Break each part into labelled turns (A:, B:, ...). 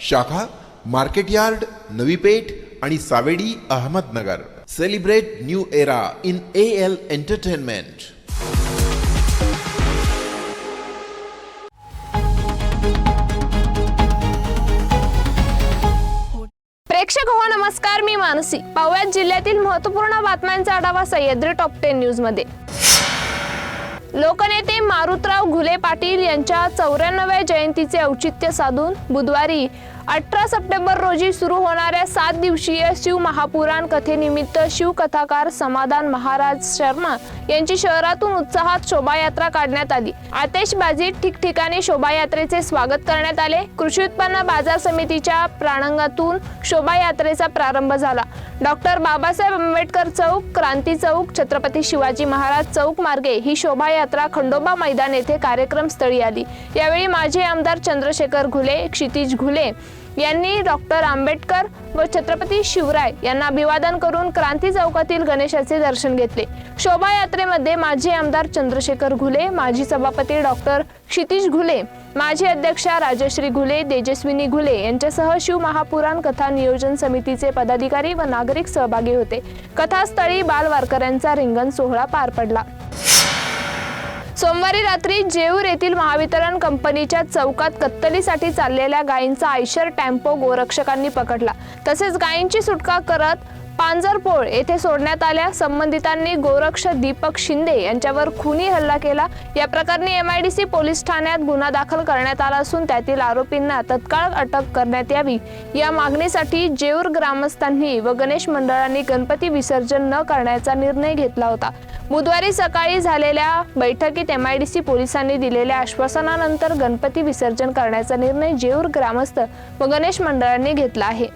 A: शाखा market yard Navi Peth आणि Savedi Ahmednagar. Celebrate new era in A L entertainment
B: प्रेक्षक हो नमस्कार मी मानसी. पाहुयात जिल्ह्यातील महत्त्वपूर्ण बातम्यांचा आढावा सह्याद्री टॉप टेन न्यूजमध्ये. लोकनेते मारुतराव घुले पाटील यांच्या चौऱ्याण्णव्या जयंतीचे औचित्य साधून बुधवारी अठरा सप्टेंबर रोजी सुरू होणाऱ्या सात दिवसीय शिव महापुराण कथेनिमित्त शिवकथाकार समाधान महाराज शर्मा यांची शहरातून उत्साहात शोभायात्रा काढण्यात आली. आतेशबाजीत ठिकठिकाणी शोभायात्रेचे स्वागत करण्यात आले. कृषी उत्पन्न बाजार समितीच्या प्रांगणातून शोभायात्रेचा प्रारंभ झाला. डॉक्टर बाबासाहेब आंबेडकर चौक क्रांती चौक छत्रपती शिवाजी महाराज चौक मार्गे ही शोभायात्रा खंडोबा मैदान येथे कार्यक्रम स्थळी आली. यावेळी माजी आमदार चंद्रशेखर घुले क्षितिज घुले यांनी डॉक्टर आंबेडकर व छत्रपती शिवराय यांना अभिवादन करून क्रांती चौकातील गणेशाचे दर्शन घेतले. शोभायात्रेमध्ये माजी आमदार चंद्रशेखर घुले माजी सभापती डॉक्टर क्षितिश घुले माजी अध्यक्षा राजश्री घुले तेजस्विनी घुले यांच्यासह शिव महापुराण कथा नियोजन समितीचे पदाधिकारी व नागरिक सहभागी होते. कथास्थळी बालवारकऱ्यांचा रिंगण सोहळा पार पडला. सोमवारी रात्री जेऊर येथील महावितरण कंपनीच्या चौकात कत्तलीसाठी चाललेल्या गायींचा आयशर टेम्पो गोरक्षकांनी पकडला. तसेच गायींची सुटका करत पांजरपोळ येथे सोडण्यात आल्या. संबंधितांनी गोरक्ष दीपक शिंदे यांच्यावर खुनी हल्ला केला. या प्रकरणी एमआयडीसी पोलीस ठाण्यात गुन्हा दाखल करण्यात आला असून त्यातील आरोपींना तत्काळ अटक करण्यात यावी. या मागणीसाठी जेऊर ग्रामस्थांनी व गणेश मंडळांनी गणपती विसर्जन न करण्याचा निर्णय घेतला होता. बुधवारी सकाळी झालेल्या बैठकीत एमआयडीसी पोलिसांनी दिलेल्या आश्वासनानंतर गणपती विसर्जन करण्याचा निर्णय जेऊर ग्रामस्थ व गणेश मंडळांनी घेतला आहे.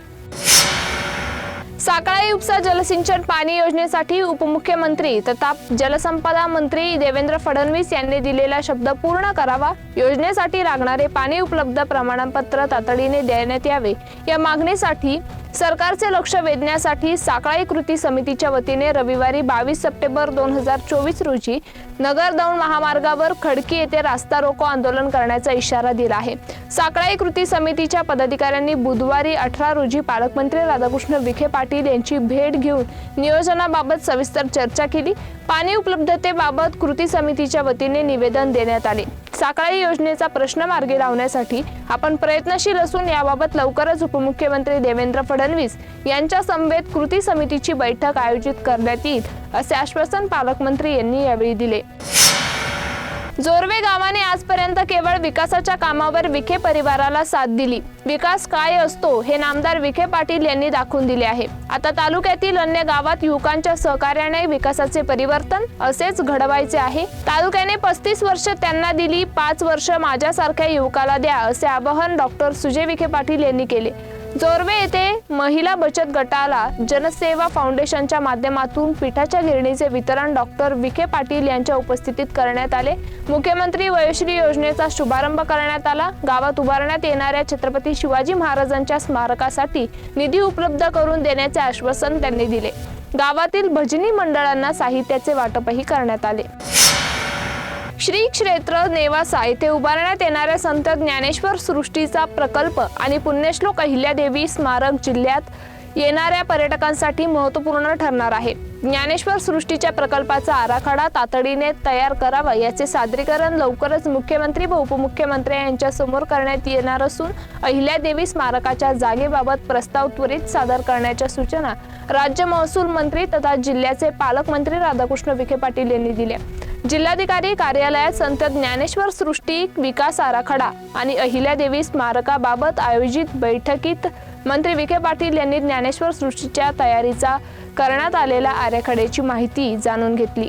B: साकळाई उपसा जलसिंचन पाणी योजनेसाठी उपमुख्यमंत्री तथा जलसंपदा मंत्री देवेंद्र फडणवीस यांनी दिलेला शब्द पूर्ण करावा योजनेसाठी लागणारे पाणी उपलब्ध प्रमाणपत्र तातडीने देण्यात यावे या मागणीसाठी सरकारचे लक्ष वेधण्यासाठी साकळाई कृती समितीच्या वतीने रविवारी बावीस सप्टेंबर दोन हजार चोवीस रोजी नगर दौंड महामार्गावर खडकी येथे रास्ता रोको आंदोलन करण्याचा इशारा दिला आहे. साकळाई कृती समितीच्या पदाधिकाऱ्यांनी बुधवारी अठरा रोजी पालकमंत्री राधाकृष्ण विखे पाटील यांची भेट घेऊन नियोजनाबाबत सविस्तर चर्चा केली. पाणी उपलब्धतेबाबत कृती समितीच्या वतीने निवेदन देण्यात आले. साकळाई योजनेचा प्रश्न मार्गी लावण्यासाठी आपण प्रयत्नशील असून याबाबत लवकरच उपमुख्यमंत्री देवेंद्र फडणवीस यांच्या समवेत कृती समितीची बैठक आयोजित करण्यात येईल असे आश्वासन पालकमंत्री यांनी यावेळी दिले. जोरवे गावाने आजपर्यंत केवळ विकासाच्या कामावर विखे परिवाराला साथ दिली. विकास काय असतो हे नामदार विखे पाटील यांनी दाखवून दिले आहे. आता तालुक्यातील अन्य गावात युवकांच्या सहकार्याने विकासाचे परिवर्तन असेच घडवायचे आहे. तालुक्याने पस्तीस वर्ष त्यांना दिली पाच वर्ष माझ्यासारख्या युवकाला द्या असे आवाहन डॉक्टर सुजय विखे पाटील यांनी केले. जोरवे येथे महिला बचत गटाला जनसेवा फाउंडेशनच्या माध्यमातून पिठाच्या गिरणीचे वितरण डॉक्टर विखे पाटील यांच्या उपस्थितीत करण्यात आले. मुख्यमंत्री वयोश्री योजनेचा शुभारंभ करण्यात आला. गावात उभारण्यात येणाऱ्या छत्रपती शिवाजी महाराजांच्या स्मारकासाठी निधी उपलब्ध करून देण्याचे आश्वासन त्यांनी दिले. गावातील भजनी मंडळांना साहित्याचे वाटपही करण्यात आले. श्री क्षेत्र नेवासा येथे उभारण्यात येणाऱ्या संत ज्ञानेश्वर सृष्टीचा प्रकल्प आणि पुण्यश्लोक अहिल्यादेवी स्मारक जिल्ह्यात येणाऱ्या पर्यटकांसाठी महत्त्वपूर्ण ठरणार आहे. ज्ञानेश्वर सृष्टीच्या प्रकल्पाचा आराखडा तातडीने तयार करावा याचे सादरीकरण लवकरच मुख्यमंत्री व उपमुख्यमंत्री यांच्या समोर करण्यात येणार असून अहिल्यादेवी स्मारकाच्या जागेबाबत प्रस्ताव त्वरित सादर करण्याच्या सूचना राज्य महसूल मंत्री तथा जिल्ह्याचे पालकमंत्री राधाकृष्ण विखे पाटील यांनी दिल्या. जिल्हाधिकारी कार्यालयात संत ज्ञानेश्वर सृष्टी विकास आराखडा आणि अहिल्यादेवी स्मारकाबाबत आयोजित बैठकीत मंत्री विखे पाटील यांनी ज्ञानेश्वर सृष्टीच्या तयारीचा करण्यात आलेल्या आराखड्याची माहिती जाणून घेतली.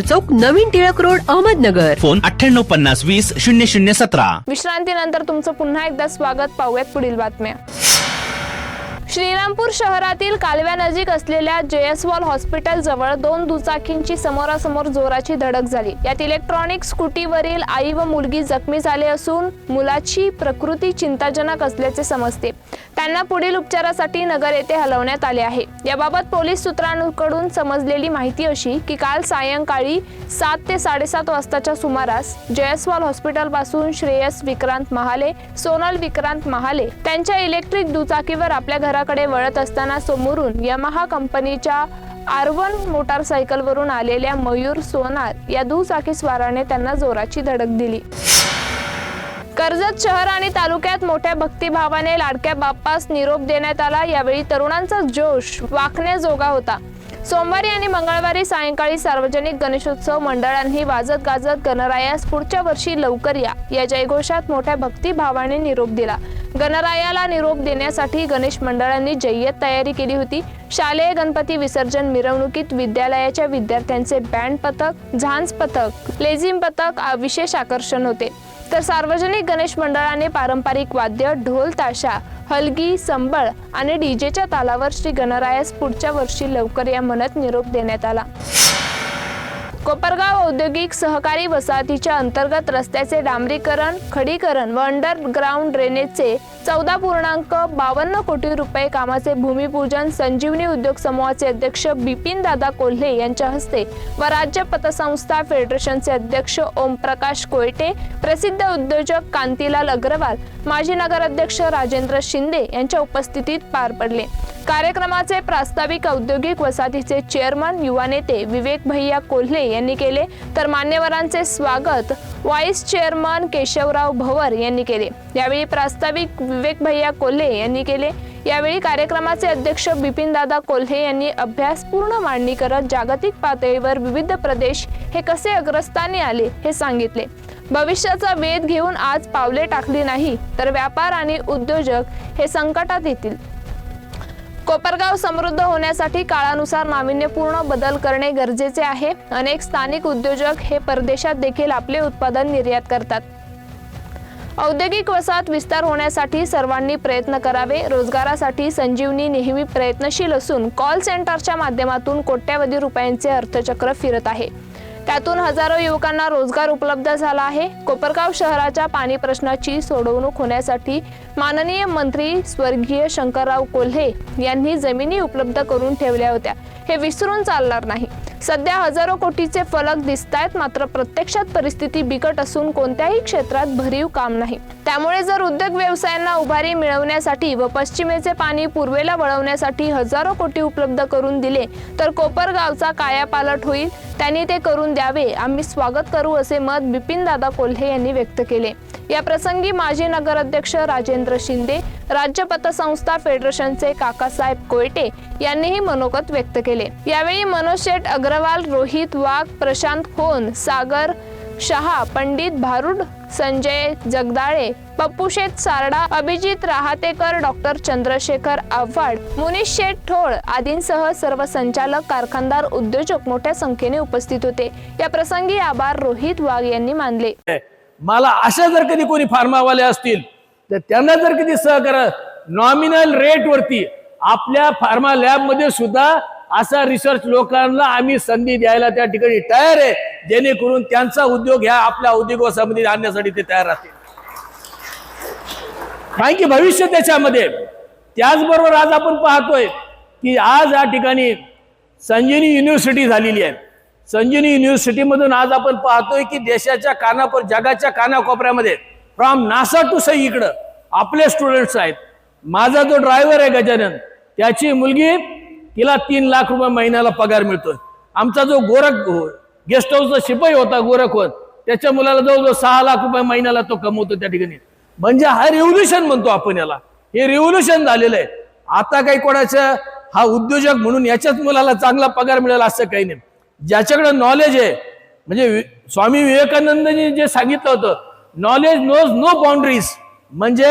C: चौक नवीन टिळक रोड अहमदनगर.
D: फोन अठ्ठ्याण्णव पन्नास वीस शून्य शून्य सतरा.
B: विश्रांतीनंतर तुमचं पुन्हा एकदा स्वागत पाहूयात पुढील बातम्या. श्रीरामपूर शहरातील कालव्यानजीक असलेल्या जयस्वाल हॉस्पिटल जवळ दोन दुचाकींची समोरासमोर जोराची धडक झाली. यात इलेक्ट्रॉनिक स्कूटीवरील आई व मुलगी जखमी झाले असून मुलाची प्रकृती चिंताजनक असल्याचे समजते. त्यांना पुढील उपचारासाठी नगर येथे हलवण्यात आले आहे. याबाबत पोलीस सूत्रांकडून समजलेली माहिती अशी की काल सायंकाळी सात ते साडेसात वाजताच्या सुमारास जयस्वाल हॉस्पिटलपासून श्रेयस विक्रांत महाले सोनल विक्रांत महाले त्यांच्या इलेक्ट्रिक दुचाकीवर आपल्या घराकडे वळत असताना समोरून यमाहा कंपनीच्या आरवन मोटारसायकलवरून आलेल्या मयूर सोनार या दुचाकी स्वाराने त्यांना जोराची धडक दिली. कर्जत शहर आणि तालुक्यात मोठ्या भक्तिभावाने लाडक्या बाप्पास निरोप देण्यात आला. यावेळी तरुणांचा जोश वाखण्याजोगा होता. सोमवारी आणि मंगळवारी सायंकाळी सार्वजनिक गणेशोत्सव मंडळांनी वाजत गाजत गणरायास पुढच्या वर्षी लवकर या. या जयघोषात मोठ्या भक्तिभावाने निरोप दिला. गणरायाला निरोप देण्यासाठी गणेश मंडळांनी जय्यत तयारी केली होती. शालेय गणपती विसर्जन मिरवणुकीत विद्यालयाच्या विद्यार्थ्यांचे बँड पथक झांज पथक लेझिम पथक विशेष आकर्षण होते. तर सार्वजनिक गणेश मंडळाने पारंपरिक वाद्य ढोल ताशा हलगी संबळ आणि डीजेच्या तालावर श्री गणरायास पुढच्या वर्षी लवकर या म्हणत निरोप देण्यात आला. कोपरगाव औद्योगिक सहकारी वसाहतीच्या अंतर्गत रस्त्याचे डांबरीकरण खडीकरण व अंडरग्राऊंड ड्रेनेजचे चौदा पूर्णांक बावन्न कोटी रुपये कामाचे भूमिपूजन संजीवनी उद्योग समूहाचे अध्यक्ष बिपिन दादा कोल्हे यांच्या हस्ते व राज्य पतसंस्था फेडरेशनचे अध्यक्ष ओमप्रकाश कोयटे प्रसिद्ध उद्योजक कांतीलाल अग्रवाल माजी नगराध्यक्ष राजेंद्र शिंदे यांच्या उपस्थितीत पार पडले. कार्यक्रमाचे प्रास्ताविक औद्योगिक वसाहतीचे चेअरमन युवा नेते विवेक भैया कोल्हे यांनी केले. तर मान्यवरांचे स्वागत व्हाईस चेअरमन केशवराव भवर यांनी केले. यावेळी प्रास्ताविक विवेक भैया कोल्हे यांनी केले. यावेळी कार्यक्रमाचे अध्यक्ष बिपिनदादा कोल्हे यांनी अभ्यासपूर्ण मांडणी करत जागतिक पातळीवर विविध प्रदेश हे कसे अग्रस्थानी आले हे सांगितले. भविष्याचा वेध घेऊन आज पावले टाकली नाही तर व्यापार आणि उद्योजक हे संकटात येतील. कोपरगाव समृद्ध होण्यासाठी काळानुसार नाविन्यपूर्ण बदल करणे गरजेचे आहे. अनेक स्थानिक उद्योजक हे परदेशात देखील आपले उत्पादन निर्यात करतात. औद्योगिक वसाहत विस्तार होण्यासाठी सर्वांनी प्रयत्न करावे. रोजगारासाठी संजीवनी नेहमी प्रयत्नशील असून कॉल सेंटरच्या माध्यमातून कोट्यावधी रुपयांचे अर्थचक्र फिरत आहे. त्यातून हजारो युवकांना रोजगार उपलब्ध झाला आहे. कोपरगाव शहराच्या पाणी प्रश्नाची सोडवणूक होण्यासाठी माननीय मंत्री स्वर्गीय शंकरराव कोल्हे यांनी जमिनी उपलब्ध करून ठेवल्या होत्या. हे विसरून चालणार नाही. सध्या हजारो कोटीचे फलक दिसत आहेत मात्र प्रत्यक्षात परिस्थिती बिकट असून कोणत्याही क्षेत्रात भरीव काम नाही. त्यामुळे जर उद्योग व्यवसायांना उभारी मिळवण्यासाठी व पश्चिमेचे पाणी पूर्वेला वळवण्यासाठी हजारो कोटी उपलब्ध करून दिले तर कोपरगावचा कायापालट होईल. त्यांनी ते करून द्यावे. आम्ही स्वागत करू असे मत बिपिन दादा कोल्हे यांनी व्यक्त केले. या प्रसंगी माजी नगराध्यक्ष राजेंद्र शिंदे राज्य पतसंस्था फेडरेशनचे काकासाहेब कोयटे यांनीही मनोगत व्यक्त केले. यावेळी मनोज शेठ अग्रवाल रोहित वाघ प्रशांत खोन सागर शहा पंडित भारुड संजय जगदाळे पप्पूशेठ सारडा अभिजित राहातेकर डॉक्टर चंद्रशेखर आव्हाड मुनीश शेठ ठोळ आदींसह सर्व संचालक कारखानदार उद्योजक मोठ्या संख्येने उपस्थित होते. या प्रसंगी आभार रोहित वाघ यांनी मानले.
E: मला अशा जर कधी कोणी फार्मावाले असतील तर त्यांना जर कधी सहकार नॉमिनल रेट वरती आपल्या फार्मा लॅबमध्ये सुद्धा असा रिसर्च लोकांना आम्ही संधी द्यायला त्या ठिकाणी तयार आहे जेणेकरून त्यांचा उद्योग ह्या आपल्या उद्योग वसामध्ये आणण्यासाठी ते तयार राहतील. कारण की भविष्य त्याच्यामध्ये त्याचबरोबर आज आपण पाहतोय की आज या ठिकाणी संजीवनी युनिव्हर्सिटी झालेली आहे. संजीवनी युनिव्हर्सिटीमधून आज आपण पाहतोय की देशाच्या कानापर जगाच्या कानाकोपऱ्यामध्ये फ्रॉम नासा टू सई इकडं. आपले स्टुडंट्स आहेत. माझा जो ड्रायव्हर आहे गजानन त्याची मुलगी तिला तीन लाख रुपये महिन्याला पगार मिळतोय. आमचा जो गोरख गेस्ट हाऊसचा शिपाई होता गोरखवर त्याच्या मुलाला जवळजवळ सहा लाख रुपये महिन्याला तो कमवतो त्या ठिकाणी. म्हणजे हा रेव्होल्युशन म्हणतो आपण याला. हे रेव्होल्युशन झालेलं आहे. आता काही कोणाचं हा उद्योजक म्हणून याच्याच मुलाला चांगला पगार मिळेल असं काही नाही. ज्याच्याकडे नॉलेज आहे म्हणजे स्वामी विवेकानंदनी जे सांगितलं होतं नॉलेज नोज नो बाउंड्रीज म्हणजे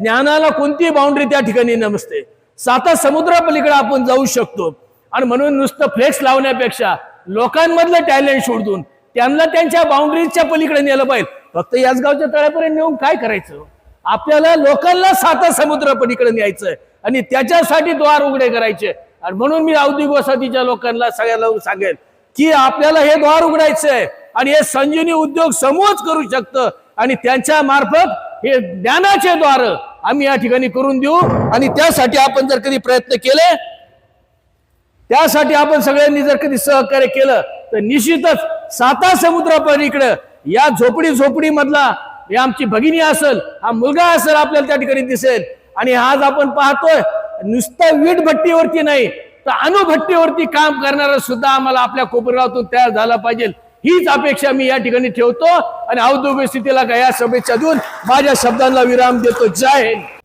E: ज्ञानाला कोणती बाउंड्री त्या ठिकाणी नमसते साता समुद्रापलीकडे आपण जाऊ शकतो. आणि म्हणून नुसतं फ्लेक्स लावण्यापेक्षा लोकांमधलं टॅलेंट शोधून त्यांना त्यांच्या बाउंड्रीजच्या पलीकडे नेलं पाहिजे. फक्त याच गावच्या तळ्यापर्यंत नेऊन काय करायचं? आपल्याला लोकांना साता समुद्र पलीकडे न्यायचं आणि त्याच्यासाठी द्वार उघडे करायचे. आणि म्हणून मी औद्योगिक वसाहतीच्या लोकांना सगळ्याला सांगेल की आपल्याला हे द्वार उघडायचंय. आणि हे संजीवनी उद्योग समूहच करू शकतं. आणि त्यांच्या मार्फत हे ज्ञानाचे द्वार आम्ही या ठिकाणी करून देऊ. आणि त्यासाठी आपण जर कधी प्रयत्न केले त्यासाठी आपण सगळ्यांनी जर कधी सहकार्य केलं तर निश्चितच साता समुद्रापलीकडं या झोपडी झोपडी मधला आमची भगिनी असेल हा मुलगा असेल आपल्याला त्या ठिकाणी दिसेल. आणि आज आपण पाहतोय नुसतं वीट भट्टीवरती नाही तर अणुभट्टीवरती काम करणारा सुद्धा आम्हाला आपल्या कोपरगावातून तयार झाला पाहिजे. हीच अपेक्षा मी या ठिकाणी ठेवतो. आणि औद्योगिक स्थितीला या शुभेच्छा देऊन माझ्या शब्दांना विराम देतो. जय हिंद.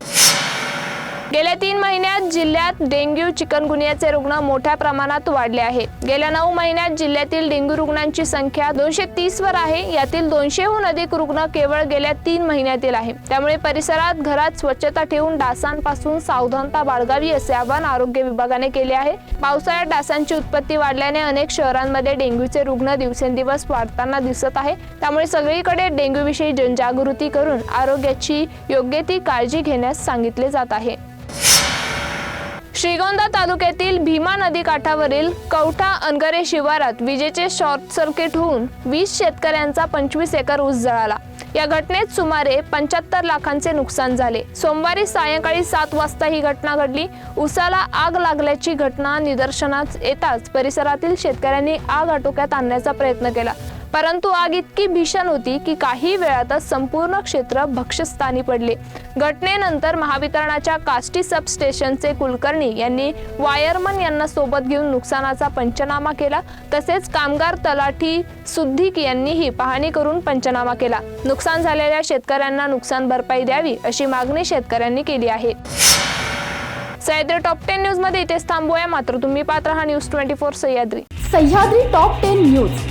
B: गेल्या तीन महिन्यात जिल्ह्यात डेंग्यू चिकनगुनियाचे रुग्ण मोठ्या प्रमाणात वाढले आहे. गेल्या नऊ महिन्यात जिल्ह्यातील डेंग्यू रुग्णांची संख्या दोनशे तीस वर आहे. यातील दोनशेहून अधिक रुग्ण केवळ गेल्या तीन महिन्यातील आहे. त्यामुळे परिसरात घरात स्वच्छता ठेवून डासांपासून सावधानता बाळगावी असे आवाहन आरोग्य विभागाने केले आहे. पावसाळ्यात डासांची उत्पत्ती वाढल्याने अनेक शहरांमध्ये डेंग्यूचे रुग्ण दिवसेंदिवस वाढताना दिसत आहे. त्यामुळे सगळीकडे डेंग्यूविषयी जनजागृती करून आरोग्याची योग्य ती काळजी घेण्यास सांगितले जात आहे. श्रीगोंदा तालुक्यातील भीमा नदी काठावरील कवठा अनगरे शिवारात विजेचे शॉर्ट सर्किट होऊन वीस शेतकऱ्यांचा पंचवीस एकर ऊस जळाला. या घटनेत सुमारे पंच्याहत्तर लाखांचे नुकसान झाले. सोमवारी सायंकाळी सात वाजता ही घटना घडली. उसाला आग लागल्याची घटना निदर्शनास येताच परिसरातील शेतकऱ्यांनी आग आटोक्यात आणण्याचा प्रयत्न केला. परंतु आग इतकी भीषण होती की काही वेळातच संपूर्ण क्षेत्र भक्ष्यस्थानी पडले. घटनेनंतर महावितरणाच्या काष्टी सबस्टेशनचे कुलकर्णी यांनी वायरमन यांना सोबत घेऊन नुकसानाचा पंचनामा केला. तसेच कामगार तलाठी सुद्धिक यांनीही पाहणी करून पंचनामा केला. नुकसान झालेल्या शेतकऱ्यांना नुकसान भरपाई द्यावी अशी मागणी शेतकऱ्यांनी केली आहे. सह्याद्री टॉप टेन न्यूजमध्ये इथेच थांबूया. मात्र तुम्ही पात्र हा news twenty four Sahyadri.
F: Sahyadri top ten news.